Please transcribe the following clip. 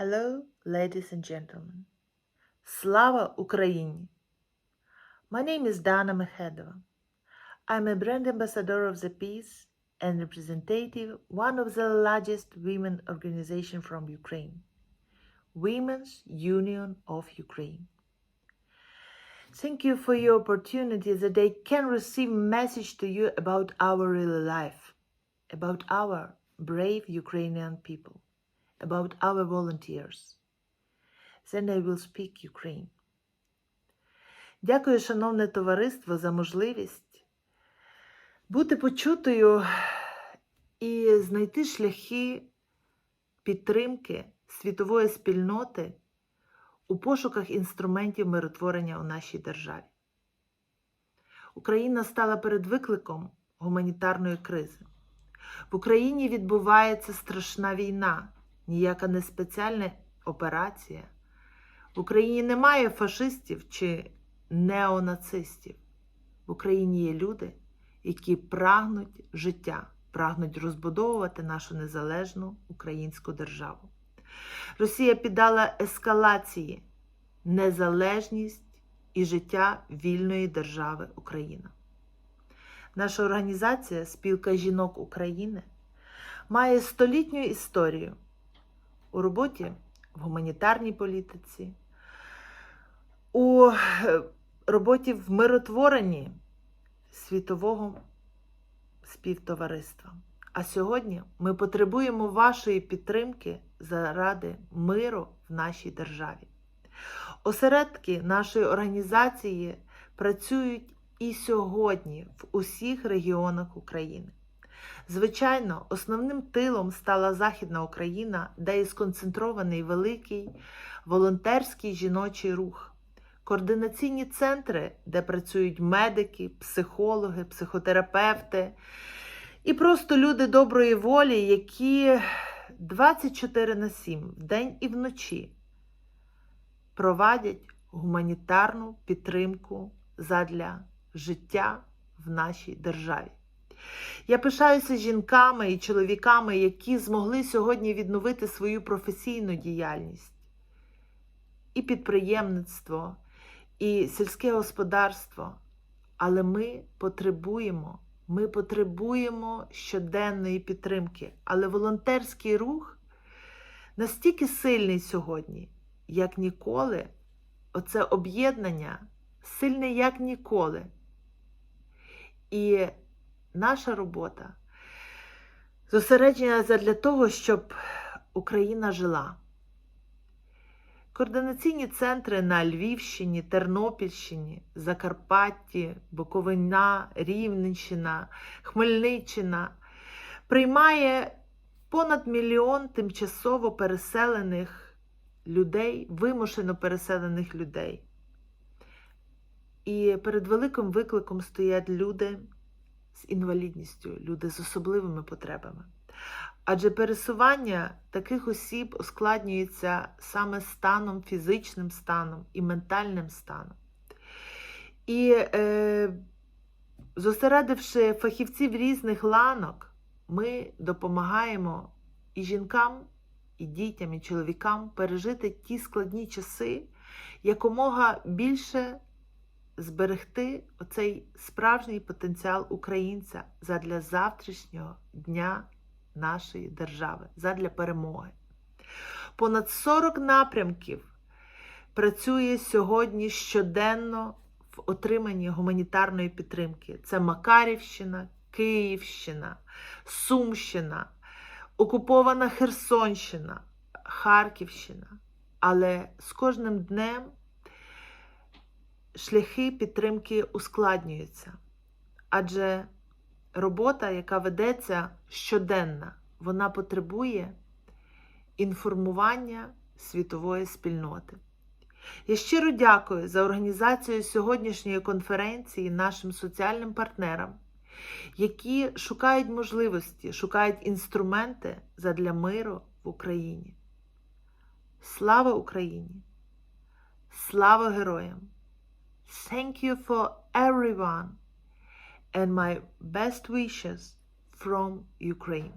Hello, ladies and gentlemen. Slava Ukraini! My name is Dana Mehedova. I'm a brand ambassador of the peace and representative one of the largest women organization from Ukraine, Women's Union of Ukraine. Thank you for your opportunity that I can receive message to you about our real life, about our brave Ukrainian people. About our volunteers. Then I will speak Ukraine. Дякую, шановне товариство, за можливість бути почутою і знайти шляхи підтримки світової спільноти у пошуках інструментів миротворення у нашій державі. Україна стала перед викликом гуманітарної кризи. В Україні відбувається страшна війна, ніяка не спеціальна операція. В Україні немає фашистів чи неонацистів. В Україні є люди, які прагнуть життя, прагнуть розбудовувати нашу незалежну українську державу. Росія піддала ескалації незалежність і життя вільної держави Україна. Наша організація Спілка жінок України має столітню історію у роботі в гуманітарній політиці, у е, роботі в миротворенні світового співтовариства. А сьогодні ми потребуємо вашої підтримки заради миру в нашій державі. Осередки нашої організації працюють і сьогодні в усіх регіонах України. Звичайно, основним тилом стала Західна Україна, де і сконцентрований великий волонтерський жіночий рух, координаційні центри, де працюють медики, психологи, психотерапевти і просто люди доброї волі, які 24 на 7 вдень і вночі провадять гуманітарну підтримку задля життя в нашій державі. Я пишаюся жінками і чоловіками, які змогли сьогодні відновити свою професійну діяльність, і підприємництво, і сільське господарство. Але ми потребуємо, ми потребуємо щоденної підтримки. Але волонтерський рух настільки сильний сьогодні, як ніколи, оце об'єднання сильне як ніколи. І наша робота зосереджена для того, щоб Україна жила. Координаційні центри на Львівщині, Тернопільщині, Закарпатті, Буковина, Рівненщина, Хмельниччина приймає понад мільйон тимчасово переселених людей, вимушено переселених людей. І перед великим викликом стоять люди з інвалідністю, люди з особливими потребами. Адже пересування таких осіб ускладнюється саме станом, фізичним станом і ментальним станом. І е, зосередивши фахівців різних ланок, ми допомагаємо і жінкам, і дітям, і чоловікам пережити ті складні часи, якомога більше зберегти оцей справжній потенціал українця задля завтрашнього дня нашої держави, задля перемоги. Понад 40 напрямків працює сьогодні щоденно в отриманні гуманітарної підтримки. Це Макарівщина, Київщина, Сумщина, окупована Херсонщина, Харківщина. Але з кожним днем шляхи підтримки ускладнюються. Адже робота, яка ведеться щоденна, вона потребує інформування світової спільноти. Я щиро дякую за організацію сьогоднішньої конференції нашим соціальним партнерам, які шукають можливості, шукають інструменти задля миру в Україні. Слава Україні! Слава героям! Thank you for everyone and my best wishes from Ukraine.